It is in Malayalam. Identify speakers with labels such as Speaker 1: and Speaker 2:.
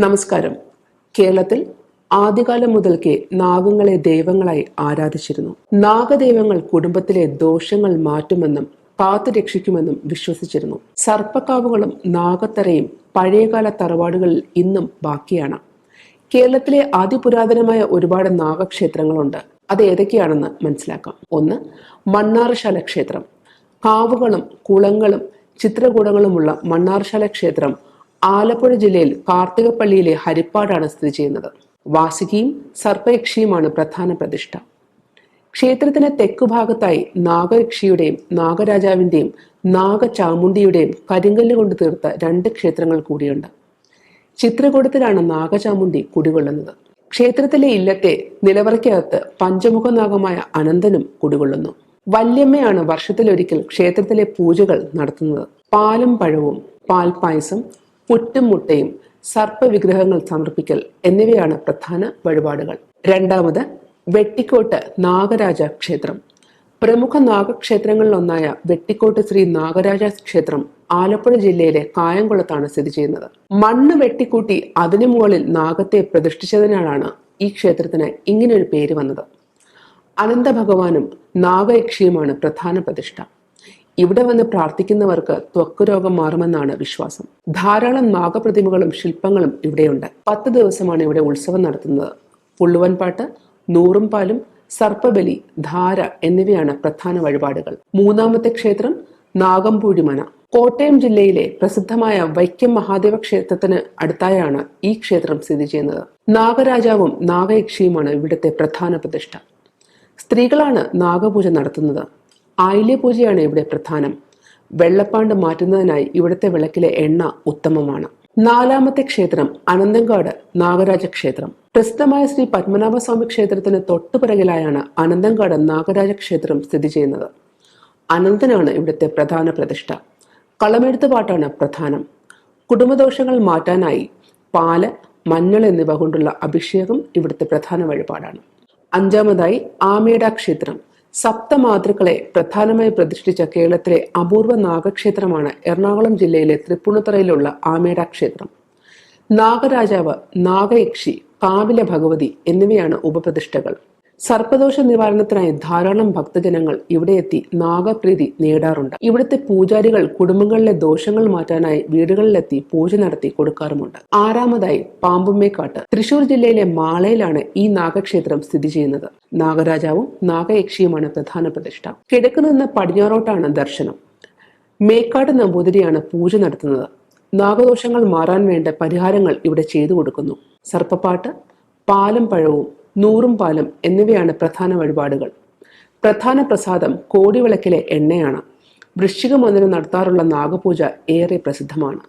Speaker 1: നമസ്കാരം. കേരളത്തിൽ ആദ്യകാലം മുതൽക്കേ നാഗങ്ങളെ ദൈവങ്ങളായി ആരാധിച്ചിരുന്നു. നാഗദൈവങ്ങൾ കുടുംബത്തിലെ ദോഷങ്ങൾ മാറ്റുമെന്നും കാത്തു രക്ഷിക്കുമെന്നും വിശ്വസിച്ചിരുന്നു. സർപ്പക്കാവുകളും നാഗത്തറയും പഴയകാല തറവാടുകളിൽ ഇന്നും ബാക്കിയാണ്. കേരളത്തിലെ അതിപുരാതനമായ ഒരുപാട് നാഗക്ഷേത്രങ്ങളുണ്ട്. അത് ഏതൊക്കെയാണെന്ന് മനസ്സിലാക്കാം. ഒന്ന് മണ്ണാറശാല ക്ഷേത്രം. കാവുകളും കുളങ്ങളും ചിത്രകൂടങ്ങളുമുള്ള മണ്ണാർശാല ക്ഷേത്രം ആലപ്പുഴ ജില്ലയിൽ കാർത്തികപ്പള്ളിയിലെ ഹരിപ്പാടാണ് സ്ഥിതി ചെയ്യുന്നത്. വാസുകിയും സർപ്പയക്ഷിയുമാണ് പ്രധാന പ്രതിഷ്ഠ. ക്ഷേത്രത്തിന് തെക്കുഭാഗത്തായി നാഗയക്ഷിയുടെയും നാഗരാജാവിന്റെയും നാഗചാമുണ്ടിയുടെയും കരിങ്കല്ല് കൊണ്ട് തീർത്ത രണ്ട് ക്ഷേത്രങ്ങൾ കൂടിയുണ്ട്. ചിത്രകൂടത്തിലാണ് നാഗചാമുണ്ടി കുടികൊള്ളുന്നത്. ക്ഷേത്രത്തിലെ ഇല്ലത്തെ നിലവറയ്ക്കകത്ത് പഞ്ചമുഖ നാഗമായ അനന്തനും കുടികൊള്ളുന്നു. വല്യമ്മയാണ് വർഷത്തിലൊരിക്കൽ ക്ഷേത്രത്തിലെ പൂജകൾ നടത്തുന്നത്. പാലും പഴവും പാൽപ്പായസം പുറ്റും മുട്ടയും സർപ്പവിഗ്രഹങ്ങൾ സമർപ്പിക്കൽ എന്നിവയാണ് പ്രധാന വഴിപാടുകൾ. രണ്ടാമത് വെട്ടിക്കോട്ട് നാഗരാജ ക്ഷേത്രം പ്രമുഖ നാഗക്ഷേത്രങ്ങളിലൊന്നായ വെട്ടിക്കോട്ട് ശ്രീ നാഗരാജ ക്ഷേത്രം ആലപ്പുഴ ജില്ലയിലെ കായംകുളത്താണ് സ്ഥിതി ചെയ്യുന്നത്. മണ്ണ് വെട്ടിക്കൂട്ടി അതിനു മുകളിൽ നാഗത്തെ പ്രതിഷ്ഠിച്ചതിനാലാണ് ഈ ക്ഷേത്രത്തിന് ഇങ്ങനൊരു പേര് വന്നത്. അനന്ത ഭഗവാനും നാഗയക്ഷിയുമാണ് പ്രധാന പ്രതിഷ്ഠ. ഇവിടെ വന്ന് പ്രാർത്ഥിക്കുന്നവർക്ക് ത്വക്ക് രോഗം മാറുമെന്നാണ് വിശ്വാസം. ധാരാളം നാഗപ്രതിമകളും ശില്പങ്ങളും ഇവിടെയുണ്ട്. പത്ത് ദിവസമാണ് ഇവിടെ ഉത്സവം നടത്തുന്നത്. പുള്ളുവൻപാട്ട് നൂറും പാലും സർപ്പബലി ധാര എന്നിവയാണ് പ്രധാന വഴിപാടുകൾ. മൂന്നാമത്തെ ക്ഷേത്രം നാഗംപൂഴിമന. കോട്ടയം ജില്ലയിലെ പ്രസിദ്ധമായ വൈക്കം മഹാദേവ ക്ഷേത്രത്തിന് അടുത്തായാണ് ഈ ക്ഷേത്രം സ്ഥിതി ചെയ്യുന്നത്. നാഗരാജാവും നാഗയക്ഷിയുമാണ് ഇവിടുത്തെ പ്രധാന പ്രതിഷ്ഠ. സ്ത്രീകളാണ് നാഗപൂജ നടത്തുന്നത്. ആയില്യ പൂജയാണ് ഇവിടെ പ്രധാനം. വെള്ളപ്പാണ്ട് മാറ്റുന്നതിനായി ഇവിടുത്തെ വിളക്കിലെ എണ്ണ ഉത്തമമാണ്. നാലാമത്തെ ക്ഷേത്രം അനന്തങ്കാട് നാഗരാജ ക്ഷേത്രം പ്രസിദ്ധമായ ശ്രീ പത്മനാഭസ്വാമി ക്ഷേത്രത്തിന് തൊട്ടുപിറകിലായാണ് അനന്തങ്കാട് നാഗരാജ ക്ഷേത്രം സ്ഥിതി ചെയ്യുന്നത്. അനന്തനാണ് ഇവിടുത്തെ പ്രധാന പ്രതിഷ്ഠ. കളമെഴുത്ത് പാട്ടാണ് പ്രധാനം. കുടുംബദോഷങ്ങൾ മാറ്റാനായി പാൽ മഞ്ഞൾ എന്നിവ കൊണ്ടുള്ള അഭിഷേകം ഇവിടുത്തെ പ്രധാന വഴിപാടാണ്. അഞ്ചാമതായി ആമേട ക്ഷേത്രം. സപ്തമാതൃക്കളെ പ്രധാനമായി പ്രതിഷ്ഠിച്ച കേരളത്തിലെ അപൂർവ നാഗക്ഷേത്രമാണ് എറണാകുളം ജില്ലയിലെ തൃപ്പൂണിത്തറയിലുള്ള ആമേട ക്ഷേത്രം. നാഗരാജാവ് നാഗയക്ഷി കാവില ഭഗവതി എന്നിവയാണ് ഉപപ്രതിഷ്ഠകൾ. സർപ്പദോഷ നിവാരണത്തിനായി ധാരാളം ഭക്തജനങ്ങൾ ഇവിടെ എത്തി നാഗപ്രീതി നേടാറുണ്ട്. ഇവിടുത്തെ പൂജാരികൾ കുടുംബങ്ങളിലെ ദോഷങ്ങൾ മാറ്റാനായി വീടുകളിലെത്തി പൂജ നടത്തി കൊടുക്കാറുമുണ്ട്. ആറാമതായി പാമ്പുമ്മേക്കാട്ട്. തൃശൂർ ജില്ലയിലെ മാളയിലാണ് ഈ നാഗക്ഷേത്രം സ്ഥിതി ചെയ്യുന്നത്. നാഗരാജാവും നാഗയക്ഷിയുമാണ് പ്രധാന പ്രതിഷ്ഠ. കിഴക്ക് നിന്ന് പടിഞ്ഞാറോട്ടാണ് ദർശനം. മേക്കാട് നമ്പൂതിരിയാണ് പൂജ നടത്തുന്നത്. നാഗദോഷങ്ങൾ മാറാൻ വേണ്ട പരിഹാരങ്ങൾ ഇവിടെ ചെയ്തു കൊടുക്കുന്നു. സർപ്പപ്പാട്ട് പാലും പഴവും നൂറും പാലും എന്നിവയാണ് പ്രധാന വഴിപാടുകൾ. പ്രധാന പ്രസാദം കോടിവിളക്കിലെ എണ്ണയാണ്. വൃശ്ചിക മന്ദിരം നടത്താറുള്ള നാഗപൂജ ഏറെ പ്രസിദ്ധമാണ്.